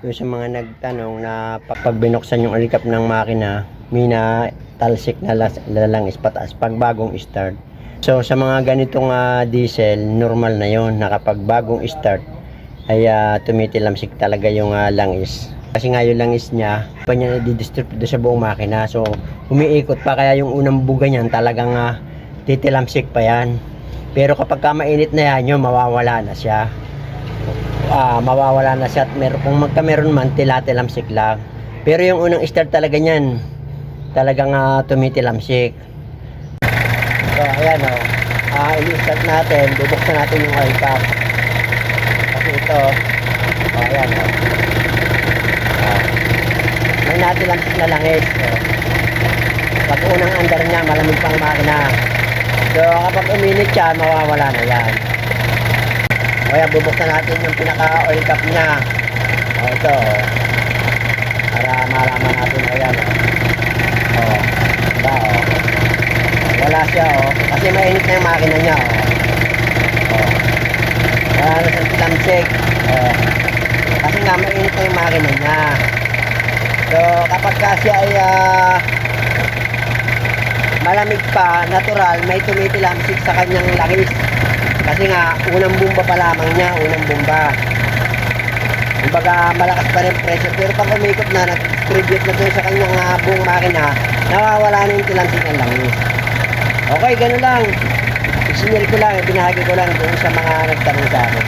Yung sa mga nagtanong na pag binuksan yung alikap ng makina, mina talsik na lalangis pataas pag bagong start. So sa mga ganitong ah, diesel, normal na yon na kapag bagong start ay ah, tumitilamsik talaga yung ah, langis. Kasi nga yung langis niya, pa niya nadidistribute sa buong makina. So umiikot pa kaya yung unang buga niyan talagang ah, titilamsik pa yan. Pero kapag ka mainit na yan, yun, mawawala na siya ah mawawala na siya at meron, kung magka meron man tilatilamsik lang. Pero yung unang start talaga niyan talagang uh, tumitilamsik. So ayan o ah i-start natin. Bubuksan natin yung oil cap. Kasi ito oh, ayan o oh. may natilamsik na langis oh. pag unang andar niya malamig pang makina. So kapag uminit siya mawawala na yan kaya bubuksan natin yung pinaka oil cap niya. O ito. Para malaman natin o yan. O. O. Diba o. Wala siya o. Kasi mainit na yung makina niya o. O. Wala na siyang tilamsik. O. Kasi nga mainit na yung makina niya. So kapag kasi ay ah, malamig pa, natural, may tumitilamsik sa kanyang langis. Kasi nga, unang bomba pa lamang niya, unang bomba. Kumbaga, malakas pa rin pressure. Pero pag umikot na, nag-distribute na doon sa kanyang ah, buong makina, nawawala na yung tilansik ng langis. Okay, ganun lang. Isinil ko lang, binahagi ko lang doon sa mga nagtanong sa akin.